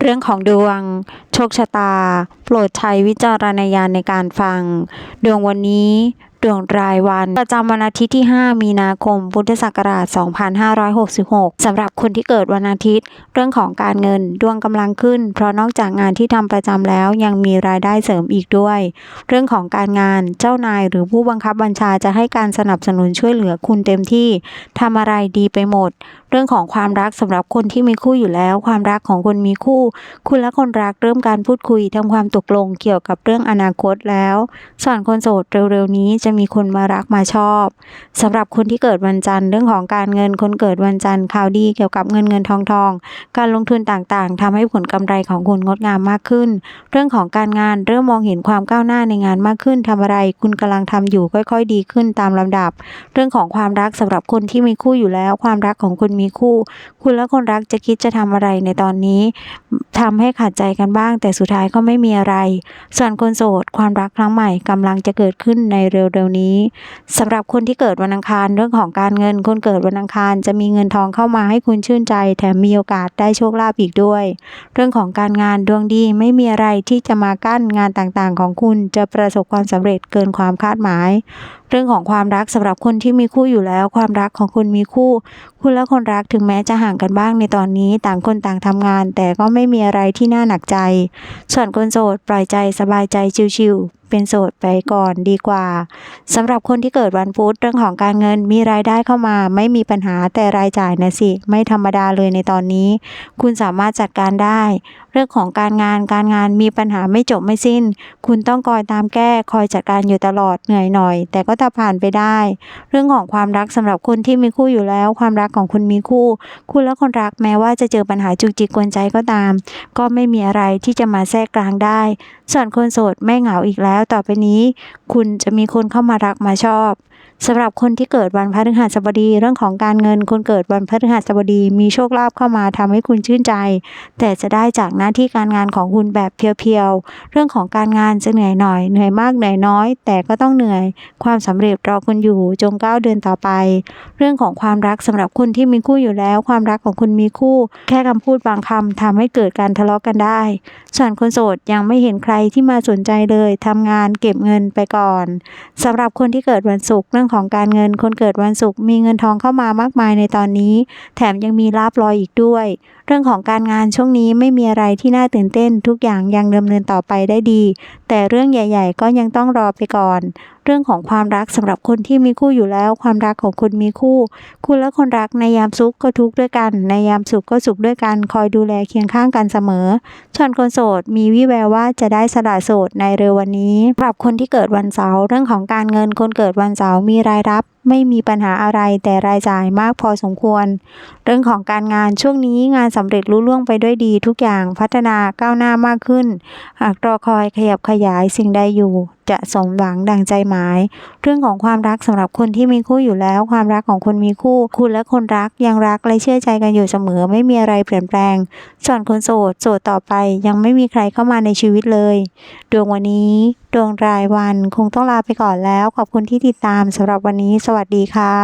เรื่องของดวง โชคชะตา โปรดใช้วิจารณญาณในการฟัง ดวงวันนี้ดวงรายวัน ประจำวันอาทิตย์ที่ 5 มีนาคม พุทธศักราช 2566 สำหรับคนที่เกิดวันอาทิตย์ เรื่องของการเงินดวงกำลังขึ้น เพราะนอกจากงานที่ทำประจำแล้วยังมีรายได้เสริมอีกด้วย เรื่องของการงานเจ้านายหรือผู้บังคับบัญชาจะให้การสนับสนุนช่วยเหลือคุณเต็มที่ทำอะไรดีไปหมด เรื่องของความรักสำหรับคนที่มีคู่อยู่แล้ว ความรักของคนมีคู่ คุณและคนรักเริ่มการพูดคุยทำความตกลงเกี่ยวกับเรื่องอนาคตแล้วส่วนคนโสดเร็วๆนี้จะมีคนมารักมาชอบสำหรับคนที่เกิดวันจันทร์เรื่องของการเงินคนเกิดวันจันทร์ข่าวดีเกี่ยวกับเงินเงินทองทองการลงทุนต่างๆทำให้ผลกำไรของคุณงดงามมากขึ้น เรื่องของการงานเริ่มมองเห็นความก้าวหน้าในงานมากขึ้นทำอะไร คุณกำลังทำอยู่ค่อย ๆ ดีขึ้นตามลำดับ เรื่องของความรักสำหรับคนที่มีคู่อยู่แล้ว ความรักของคุณมีคู่ คุณและคนรักจะคิดจะทำอะไรในตอนนี้ทำให้ขาดใจกันบ้าง แต่สุดท้ายก็ไม่มีอะไร ส่วนคนโสดความรักครั้งใหม่กำลังจะเกิดขึ้นในเร็วๆนี้สำหรับคนที่เกิดวันอังคารเรื่องของการเงิน คนเกิดวันอังคารจะมีเงินทองเข้ามาให้คุณชื่นใจ แถมมีโอกาสได้โชคลาภอีกด้วย เรื่องของการงานดวงดีไม่มีอะไรที่จะมากั้นงานต่างๆ ของคุณจะประสบความสำเร็จเกินความคาดหมาย เรื่องของความรักสำหรับคนที่มีคู่อยู่แล้ว ความรักของคุณมีคู่ คุณและคนรักถึงแม้จะห่างกันบ้างในตอนนี้ต่างคนต่างทำงาน แต่ก็ไม่มีอะไรที่น่าหนักใจ ส่วนคนโสดปล่อยใจสบายใจชิวๆ เป็นโสดไปก่อนดีกว่าสำหรับคนที่เกิดวันพุธเรื่องของการเงินมีรายได้เข้ามา ไม่มีปัญหาแต่รายจ่ายนะสิ ไม่ธรรมดาเลยในตอนนี้ คุณสามารถจัดการได้ เรื่องของการงานการงานมีปัญหาไม่จบไม่สิ้น คุณต้องคอยตามแก้คอยจัดการอยู่ตลอดเหนื่อยหน่อย แต่ก็จะผ่านไปได้ เรื่องของความรักสำหรับคนที่มีคู่อยู่แล้ว ความรักของคุณมีคู่ คุณและคนรักแม้ว่าจะเจอปัญหาจุกจิกกวนใจก็ตาม ก็ไม่มีอะไรที่จะมาแทรกกลางได้ ส่วนคนโสดไม่เหงาอีกแล้วแล้วต่อไปนี้ คุณจะมีคนเข้ามารักมาชอบ สำหรับคนที่เกิดวันพฤหัสบดีเรื่องของการเงินคนเกิดวันพฤหัสบดีมีโชคลาภเข้ามาทำให้คุณชื่นใจ แต่จะได้จากหน้าที่การงานของคุณแบบเพียวๆ เรื่องของการงานจะเหนื่อยหน่อยเหนื่อยมากเหนื่อยน้อย แต่ก็ต้องเหนื่อย ความสำเร็จรอคุณอยู่จงก้าวเดินต่อไป เรื่องของความรักสำหรับคนที่มีคู่อยู่แล้ว ความรักของคุณมีคู่ แค่คำพูดบางคำทำให้เกิดการทะเลาะกันได้ ส่วนคนโสดยังไม่เห็นใครที่มาสนใจเลยทำงานเก็บเงินไปก่อนสำหรับคนที่เกิดวันศุกร์เรื่องของการเงินคนเกิดวันศุกร์มีเงินทองเข้ามามากมายในตอนนี้ แถมยังมีลาบลอยอีกด้วย เรื่องของการงานช่วงนี้ไม่มีอะไรที่น่าตื่นเต้นทุกอย่างยังดำเนินต่อไปได้ดี แต่เรื่องใหญ่ ๆ ก็ยังต้องรอไปก่อน เรื่องของความรักสำหรับคนที่มีคู่อยู่แล้ว ความรักของคุณมีคู่ คุณและคนรักในยามสุขก็ทุกข์ด้วยกัน ในยามสุขก็สุขด้วยกัน คอยดูแลเคียงข้างกันเสมอส่วนคนโสดมีวิแววว่าจะได้สละโสดในเร็ววันนี้สำหรับคนที่เกิดวันเสาร์เรื่องของการเงินคนเกิดวันเสาร์มีรายรับไม่มีปัญหาอะไรแต่รายจ่ายมากพอสมควร เรื่องของการงานช่วงนี้งานสำเร็จลุล่วงไปด้วยดีทุกอย่างพัฒนาก้าวหน้ามากขึ้น หากรอคอยขยับขยายสิ่งใดอยู่ จะสมหวังดังใจหมาย เรื่องของความรักสำหรับคนที่มีคู่อยู่แล้ว ความรักของคนมีคู่ คุณและคนรักยังรักและเชื่อใจกันอยู่เสมอ ไม่มีอะไรเปลี่ยนแปลง ส่วนคนโสดโสดต่อไปยังไม่มีใครเข้ามาในชีวิตเลย ดวงวันนี้ ดวงรายวันคงต้องลาไปก่อนแล้ว ขอบคุณที่ติดตามสำหรับวันนี้ สวัสดีค่ะ